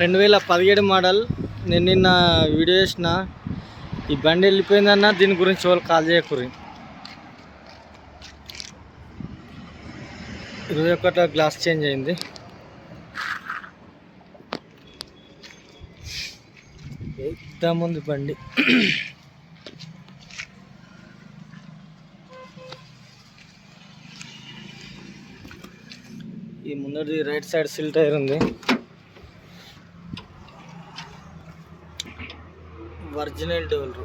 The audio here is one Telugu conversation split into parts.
రెండు వేల పదిహేడు మోడల్. నేను నిన్న వీడియో చేసిన. ఈ బండి వెళ్ళిపోయిందన్న దీని గురించి వాళ్ళు కాల్ చేయకూరి ఇరవై ఒకటో గ్లాస్ చేంజ్ అయింది. ఎగ్దాం ఉంది బండి. ఈ ముందటి రైట్ సైడ్ సిల్ టైర్ ఉంది. ఒరిజినల్ డోలరు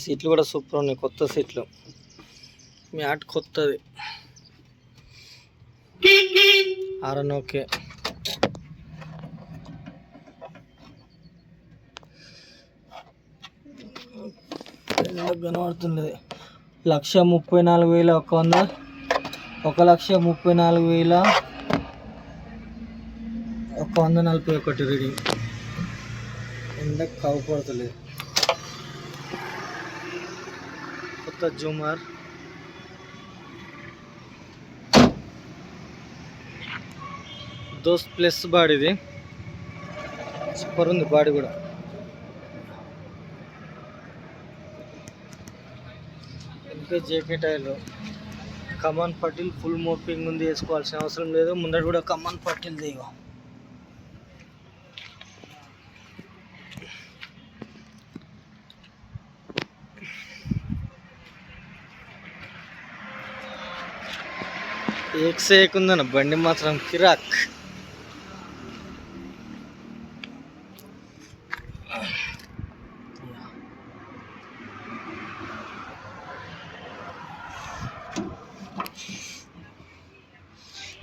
సీట్లు కూడా సూపర్ ఉన్నాయి కొత్త సీట్లు. మ్యాట్ కొత్తది. ఆరన్ ఓకే. ఎందుకు కనబడుతుంది లక్ష ముప్పై నాలుగు వేల ఒక వంద ఒక లక్ష ముప్పై నాలుగు వేల ఒక వంద నలభై ఒకటి రీడింగ్. ఎండకు కవపడతలేదు కొత్త జూమర్. దోస్ ప్లస్ బాడీది. సూపర్ ఉంది బాడీ కూడా. ఓకే జేకే టైర్లు కమాన్ పట్టిల్ ఫుల్ మోపింగ్ ఉంది వేసుకోవాల్సిన అవసరం లేదు. ముందర కూడా కమాన్ పట్టిల్ దిగో ఏక్ సే ఉందన్న బండి మాత్రం కిరాక్.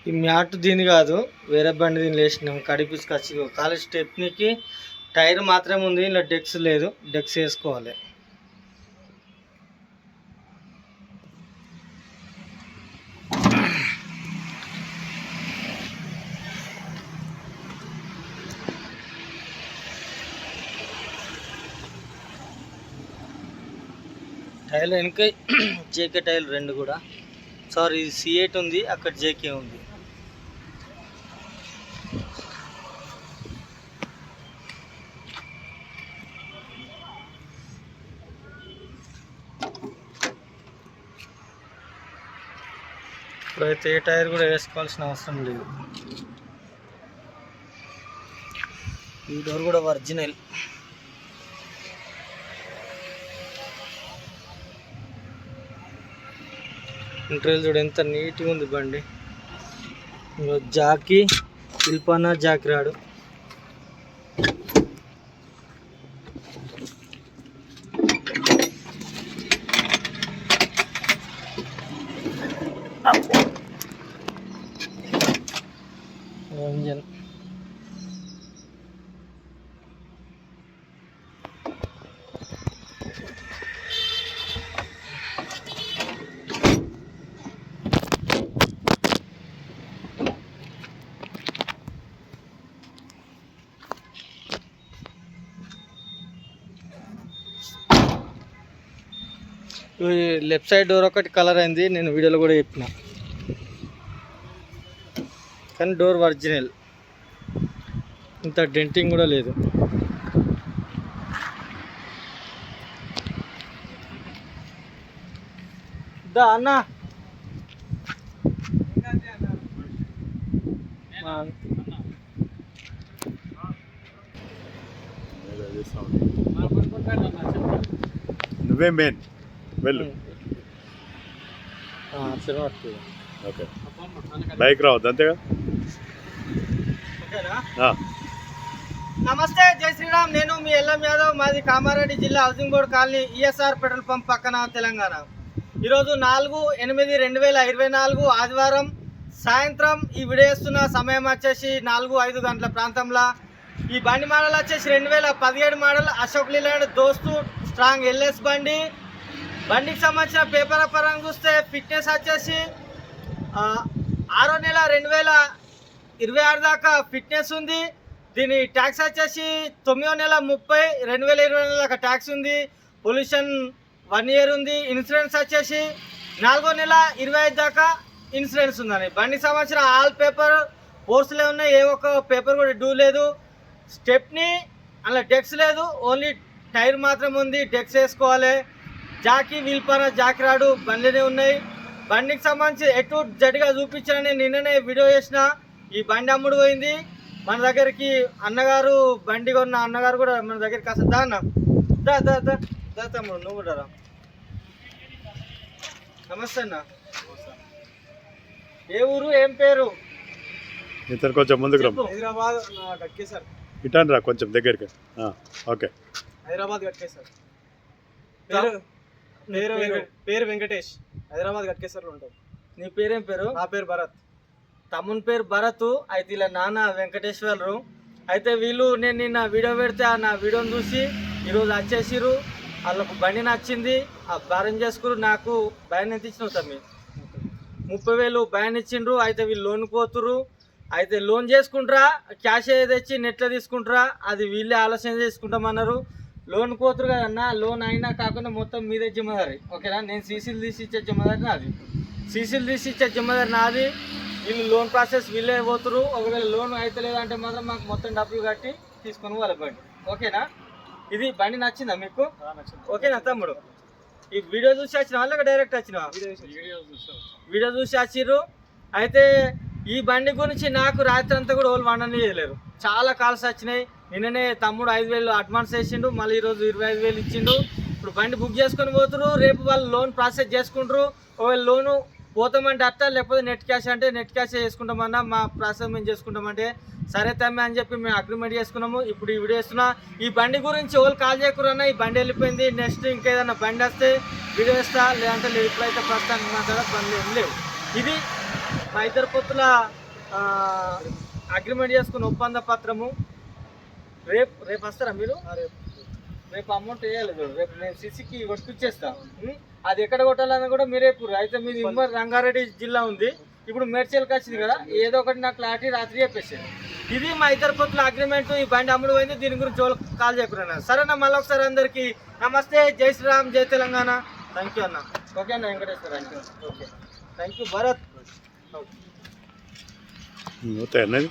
ఈ మ్యాట్ దీని కాదు వేరే బండి దీన్ని వేసినాం కడిపించుకొచ్చి కాలేజ్ స్టెప్నికి టైర్ మాత్రమే ఉంది ఇలా డెక్స్ లేదు. డెక్స్ వేసుకోవాలి. టైర్లు వెనక జేకే టైర్లు రెండు కూడా. సారీ ఇది సి ఎయిట్ ఉంది అక్కడ జేకే ఉంది. ఇప్పుడైతే ఏ టైర్ కూడా వేసుకోవాల్సిన అవసరం లేదు. ఈ డోర్ కూడా ఒరిజినల్. ఇంటర్వ్యూలు చూడు ఎంత నీట్గా ఉంది బండి. జాకి జాకీ జాకి రాడు. ఇంజన్ లెఫ్ట్ సైడ్ డోర్ ఒకటి కలర్ అయింది నేను వీడియోలో కూడా చెప్పిన. కానీ డోర్ ఒరిజినల్. ఇంత డెంటింగ్ కూడా లేదు. దా అన్న. నువ్వే మెయిన్ వెళ్ళు. ఓకే. బైక్ రావద్దు అంతేగా? నమస్తే జై శ్రీరామ్. నేను మీ ఎల్ఎం యాదవ్ మాది కామారెడ్డి జిల్లా housing board colony ESR petrol pump పక్కన తెలంగాణ. ఈరోజు నాలుగు ఎనిమిది రెండు వేల ఇరవై నాలుగు ఆదివారం సాయంత్రం ఈ విడేస్తున్న సమయం వచ్చేసి నాలుగు ఐదు గంటల ప్రాంతంలో. ఈ బండి మోడల్ వచ్చేసి రెండు వేల పదిహేడు model Ashok Leyland Dost strong LS బండి. బండికి సంబంధించిన పేపర్ పరంగా చూస్తే ఫిట్నెస్ వచ్చేసి ఆరో నెల రెండు వేల ఇరవై ఆరు దాకా ఫిట్నెస్ ఉంది. దీని ట్యాక్స్ వచ్చేసి తొమ్మిదో నెల ముప్పై రెండు వేల ఇరవై నెల దాకా ట్యాక్స్ ఉంది. పొల్యూషన్ వన్ ఇయర్ ఉంది. ఇన్సూరెన్స్ వచ్చేసి నాలుగో నెల ఇరవై ఐదు దాకా ఇన్సూరెన్స్ ఉందని బండి సంబంధించిన ఆల్ పేపర్ కోర్సులే ఉన్నాయి. ఏ ఒక్క పేపర్ కూడా డూ లేదు. స్టెప్ని అలా డెక్స్ లేదు. ఓన్లీ టైర్ మాత్రం ఉంది. డెక్స్ వేసుకోవాలి. జాకీ వీల్ పైన జాకీ రాడు బండినే ఉన్నాయి. బండికి సంబంధించి ఎటు జడిగా చూపించానని నిన్ననే వీడియో చేసిన ఈ బండి అమ్ముడు పోయింది. మన దగ్గరికి అన్నగారు బండి కొన్న అన్నగారు కూడా మన దగ్గరికి వస్తుంది దా అన్న. దా దా దా దా తమ్ముడు నువ్వు కూడా రా. నమస్తే అన్న. ఏ ఊరు ఏం పేరు? ఇతను కొంచెం ముందుకు. హైదరాబాద్ సార్ ఇటాన్ రా కొంచెం దగ్గరికి. ఆ, ఓకే. హైదరాబాద్ గట్కే సార్ పేరు పేరు వెంకట- పేరు వెంకటేష్. హైదరాబాద్ గట్కేసర్లో ఉంటాం నీ పేరేం పేరు? నా పేరు భరత్. తమ్ముని పేరు భరత్ అయితే ఇలా నాన్న వెంకటేశ్వరరావు అయితే వీళ్ళు నేను నిన్న వీడియో పెడితే ఆ నా వీడియోని చూసి ఈరోజు వచ్చేసిరు వాళ్ళకు బండి నచ్చింది. ఆ బేరం చేసుకురు నాకు భయం ఎంత ఇచ్చినావు తమ్మి? ముప్పై వేలు భయం ఇచ్చిండ్రు అయితే వీళ్ళు లోన్ పోతురు అయితే లోన్ చేసుకుంటారా క్యాష్ ఏ తెచ్చి నెట్లో తీసుకుంటారా అది వీళ్ళే ఆలోచన చేసుకుంటామన్నారు. లోన్ పోతురు కదన్నా లోన్ అయినా కాకుండా మొత్తం మీదే జిమ్మదారి ఓకేనా? నేను సీసీలు తీసి ఇచ్చే జిమ్మదారి నాది. సీసీలు తీసి ఇచ్చే జిమ్మదారి నాది. వీళ్ళు లోన్ ప్రాసెస్ వీళ్ళే పోతురు ఒకవేళ లోన్ అయితే లేదంటే మాత్రం మాకు మొత్తం డబ్బులు కట్టి తీసుకొని వాళ్ళ బండి. ఓకేనా? ఇది బండి నచ్చిందా మీకు? ఓకేనా తమ్ముడు? ఈ వీడియో చూసి వచ్చిన వాళ్ళకి డైరెక్ట్ వచ్చిన. వీడియో చూసి వచ్చిర్రు. అయితే ఈ బండి గురించి నాకు రాత్రి అంతా కూడా వాళ్ళు వండని చేయలేరు. చాలా కాల్స్ వచ్చినాయి. నిన్ననే తమ్ముడు ఐదు వేలు అడ్వాన్స్ వేసిండు మళ్ళీ ఈరోజు ఇరవై ఐదు వేలు ఇచ్చిండు. ఇప్పుడు బండి బుక్ చేసుకొని పోతురు రేపు వాళ్ళు లోన్ ప్రాసెస్ చేసుకుంటారు. ఒకవేళ లోను పోతామంటే అట్ట లేకపోతే నెట్ క్యాష్ అంటే నెట్ క్యాష్ చేసుకుంటామన్నా మా ప్రాసెస్ మేము చేసుకుంటామంటే సరే తమ్మే అని చెప్పి మేము అగ్రిమెంట్ చేసుకున్నాము. ఇప్పుడు ఈ వీడియో ఇస్తున్నా ఈ బండి గురించి ఎవరు కాల్ చేయకురన్నా ఈ బండి వెళ్ళిపోయింది. నెక్స్ట్ ఇంకేదన్నా బండి వస్తే వీడియో ఇస్తా లేదంటే లేదు. ఇప్పుడైతే ప్రస్తుతానికి మా దగ్గర ఏం లేవు. ఇది మా ఇద్దరు పొత్తుల అగ్రిమెంట్ చేసుకున్న ఒప్పంద పత్రము. రేపు రేపు వస్తారా మీరు? రేపు. అమౌంట్ వేయాలి రేపు నేను సిసికి కొట్టుకొచ్చేస్తా? అది ఎక్కడ కొట్టాలని కూడా మీరే ఇప్పుడు అయితే మీది ఉమ్మడి రంగారెడ్డి జిల్లా ఉంది. ఇప్పుడు మేడ్చల్కి వచ్చింది కదా ఏదో ఒకటి నాకు క్లారిటీ రాత్రి చెప్పేసాను ఇది మా ఇద్దరు పొత్తుల అగ్రిమెంట్ ఈ బండి అమ్ముడు పోయింది దీని గురించి వాళ్ళు కాల్ చేయకున్నా సరేనా మళ్ళీ ఒకసారి అందరికి నమస్తే జై శ్రీరామ్ జై తెలంగాణ. థ్యాంక్ యూ అన్న. ఓకే అన్న Venkateshwara thank you okay thank you Bharat. Okay Hm, no, Ote, ne?